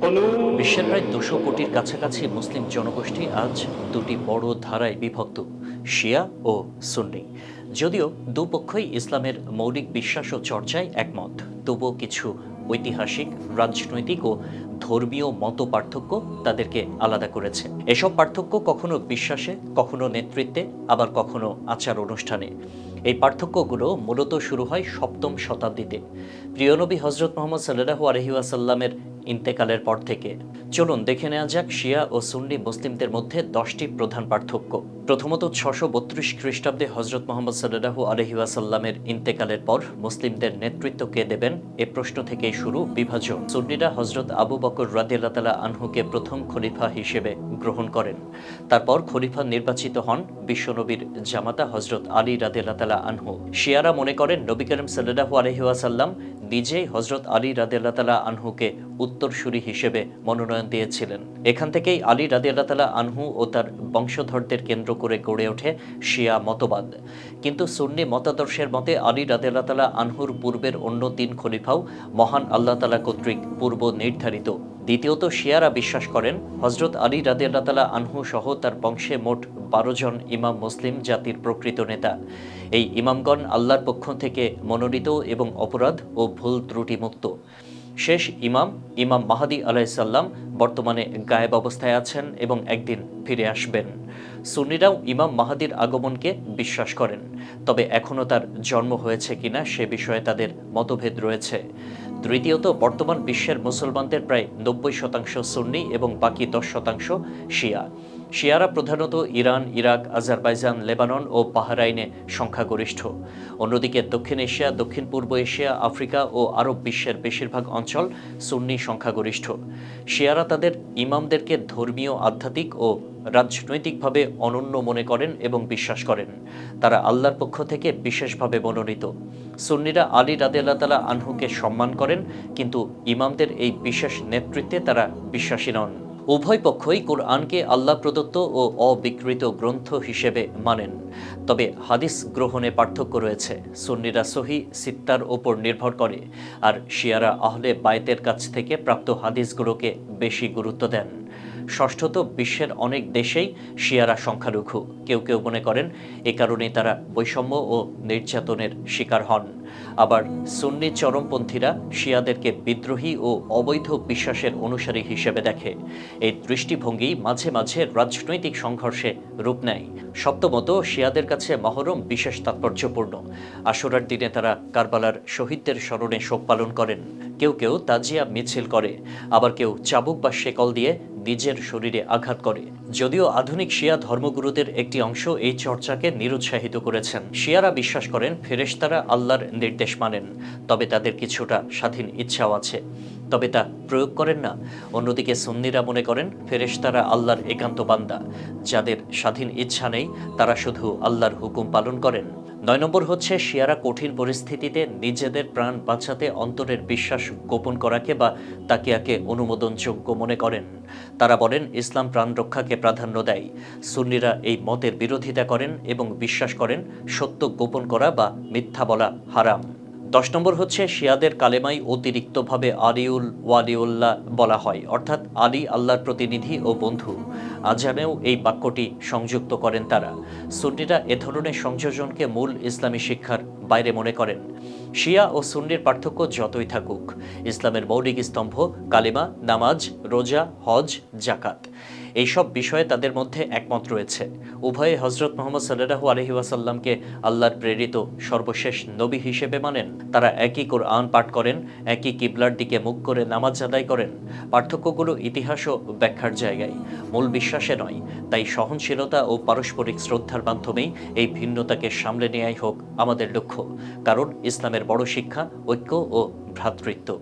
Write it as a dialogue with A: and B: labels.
A: বিশ্বের প্রায় দুশো কোটির কাছাকাছি মুসলিম জনগোষ্ঠী আজ দুটি বড় ধারায় বিভক্ত, শিয়া ও সুন্নি। যদিও দুপক্ষই ইসলামের মৌলিক বিশ্বাস ও চর্চায় একমত। তবুও কিছু ঐতিহাসিক, রাজনৈতিক ও ধর্মীয় মত পার্থক্য তাদেরকে আলাদা করেছে। এসব পার্থক্য কখনো বিশ্বাসে, কখনো নেতৃত্বে, আবার কখনো আচার অনুষ্ঠানে। এই পার্থক্যগুলো মূলত শুরু হয় সপ্তম শতাব্দীতে। প্রিয়নবী হজরত মোহাম্মদ সাল্লাহু আলহিউসাল্লামের ইন্তেকালের পর থেকে। চলুন দেখে নেওয়া যাক শিয়া ও সুন্নি মুসলিমদের মধ্যে দশটি প্রধান পার্থক্য। প্রথমত ছশো বত্রিশ খ্রিস্টাব্দে হজরত মোহাম্মদ সাল্লাহু আলহিউসাল্লামের ইন্তেকালের পর মুসলিমদের নেতৃত্ব কে দেবেন এ প্রশ্ন থেকেই শুরু বিভাজন। সুন্নিরা হজরত আবু বকর রাদিয়াল্লাহ তালা আনহুকে প্রথম খলিফা হিসেবে গ্রহণ করেন। তারপর খলিফা নির্বাচিত হন বিশ্বনবীর জামাতা হজরত আলী রাদিয়াল্লাহ তালা আনহু। শিয়ারা মনে করেন নবী করিম সাল্লাহু আলহিউসাল্লাম নিজেই হজরত আলী রাদিয়াল্লাহ তালা আনহুকে উত্তরসূরি হিসেবে মনোনয়ন দিয়েছিলেন। এখান থেকেই আলী রাদিয়াল্লাহ তালা আনহু ও তার বংশধরদের কেন্দ্র করে গড়ে ওঠে শিয়া মতবাদ। কিন্তু সুন্নি মতাদর্শের মতে আলী রাদিয়াল্লাহ তালা আনহুর পূর্বের অন্য তিন খলিফাও মহান আল্লাহ তালা কর্তৃক পূর্ব নির্ধারিত। দ্বিতীয়ত শিয়ারা বিশ্বাস করেন হজরত আলী রাদিয়াল্লাহ তালা আনহু সহ তার বংশে মোট বারো জন ইমাম মুসলিম জাতির প্রকৃত নেতা। এই ইমামগণ আল্লাহর পক্ষ থেকে মনোনীত এবং অপরাধ ও ভুল ত্রুটি মুক্ত শেষ ইমাম ইমাম মাহাদি আলাইসাল্লাম বর্তমানে গায়েব অবস্থায় আছেন এবং একদিন ফিরে আসবেন। সুন্নিরাও ইমাম মাহাদির আগমনকে বিশ্বাস করেন। তবে এখনও তার জন্ম হয়েছে কিনা সে বিষয়ে তাদের মতভেদ রয়েছে। তৃতীয়ত বর্তমান বিশ্বের মুসলমানদের প্রায় নব্বই শতাংশ সুন্নি এবং বাকি দশ শতাংশ শিয়া। শিয়ারা প্রধানত ইরান, ইরাক, আজারবাইজান, লেবানন ও বাহরাইনে সংখ্যাগরিষ্ঠ। অন্যদিকে দক্ষিণ এশিয়া, দক্ষিণ পূর্ব এশিয়া, আফ্রিকা ও আরব বিশ্বের বেশিরভাগ অঞ্চল সুন্নি সংখ্যাগরিষ্ঠ। শিয়ারা তাদের ইমামদেরকে ধর্মীয়, আধ্যাত্মিক ও রাজনৈতিকভাবে অনন্য মনে করেন এবং বিশ্বাস করেন। তারা আল্লাহর পক্ষ থেকে বিশেষভাবে মনোনীত। সুন্নিরা আলী রাদেল্লা তালা আনহুকে সম্মান করেন, কিন্তু ইমামদের এই বিশেষ নেতৃত্বে তারা বিশ্বাসী নন। উভয় পক্ষই কোরআনকে আল্লাহ প্রদত্ত ও অবিকৃত গ্রন্থ হিসেবে মানেন। তবে হাদিস গ্রহণে পার্থক্য রয়েছে। সুন্নিরা সহি সিত্তার ওপর নির্ভর করে আর শিয়ারা আহলে বায়তের কাছ থেকে প্রাপ্ত হাদিসগুলোকে বেশি গুরুত্ব দেন। ষষ্ঠত বিশ্বের অনেক দেশেই শিয়ারা সংখ্যালঘু। কেউ কেউ মনে করেন, এ কারণে তারা বৈষম্য ও নির্যাতনের শিকার হন। আবার সুন্নি চরমপন্থীরা শিয়াদেরকে বিদ্রোহী ও অবৈধ বিশ্বাসের অনুসারী হিসেবে দেখে। এই দৃষ্টিভঙ্গি মাঝে মাঝে রাজনৈতিক সংঘর্ষে রূপ নেয়। সপ্তমত, শিয়াদের কাছে মহরম বিশেষ তাৎপর্যপূর্ণ। আশুরার দিনে তারা কারবালার শহীদদের স্মরণে শোক পালন করেন। কেউ কেউ তাজিয়া মিছিল করে, আবার কেউ চাবুক বা শেকল দিয়ে নিজের শরীরে আঘাত করে। যদিও আধুনিক শিয়া ধর্মগুরুদের একটি অংশ এই চর্চাকে নিরুৎসাহিত করেছেন। শিয়ারা বিশ্বাস করেন, ফেরেশতারা আল্লাহর নির্দেশ মানেন, তবে তাদের কিছুটা স্বাধীন ইচ্ছাও আছে। তবে তা প্রয়োগ করেন না। অন্যদিকে সুন্নিরা মনে করেন, ফেরেশতারা আল্লাহর একান্ত বান্দা। যাদের স্বাধীন ইচ্ছা নেই, তারা শুধু আল্লাহর হুকুম পালন করেন। নয় নম্বর হচ্ছে, শিয়ারা কঠিন পরিস্থিতিতে নিজেদের প্রাণ বাঁচাতে অন্তরের বিশ্বাস গোপন করাকে বা তাকিয়াকে অনুমোদনযোগ্য মনে করেন। তারা বলেন, ইসলাম প্রাণ রক্ষাকে প্রাধান্য দেয়। সুন্নিরা এই মতের বিরোধিতা করেন এবং বিশ্বাস করেন, সত্য গোপন করা বা মিথ্যা বলা হারাম। দশ নম্বর হচ্ছে শিয়াদের কালেমাই অতিরিক্তভাবে আলিউল ওয়ালিউল্লাহ বলা হয়, অর্থাৎ আলী আল্লাহর প্রতিনিধি ও বন্ধু। আজানেও এই বাক্যটি সংযুক্ত করেন তারা। সুন্নিরা এ ধরনের সংযোজনকে মূল ইসলামী শিক্ষার বাইরে মনে করেন। শিয়া ও সুন্নির পার্থক্য যতই থাকুক, ইসলামের মৌলিক স্তম্ভ কালিমা, নামাজ, রোজা, হজ জাকাত এইসব বিষয়ে তাদের মধ্যে একমত রয়েছে। উভয়ে হজরত মোহাম্মদ সাল্লাহু আলহি ওয়াসাল্লামকে আল্লাহর প্রেরিত সর্বশেষ নবী হিসেবে মানেন। তারা একই কোরআন পাঠ করেন, একই কিবলার দিকে মুখ করে নামাজ আদায় করেন। পার্থক্যগুলো ইতিহাস ও ব্যাখ্যার জায়গায়। মূল বিশ্বাসে নয়, তাই সহনশীলতা ও পারস্পরিক শ্রদ্ধার মাধ্যমেই এই ভিন্নতাকে সামলে নেয়াই হোক আমাদের লক্ষ্য। কারণ ইসলামের বড় শিক্ষা, ঐক্য ও ভ্রাতৃত্ব।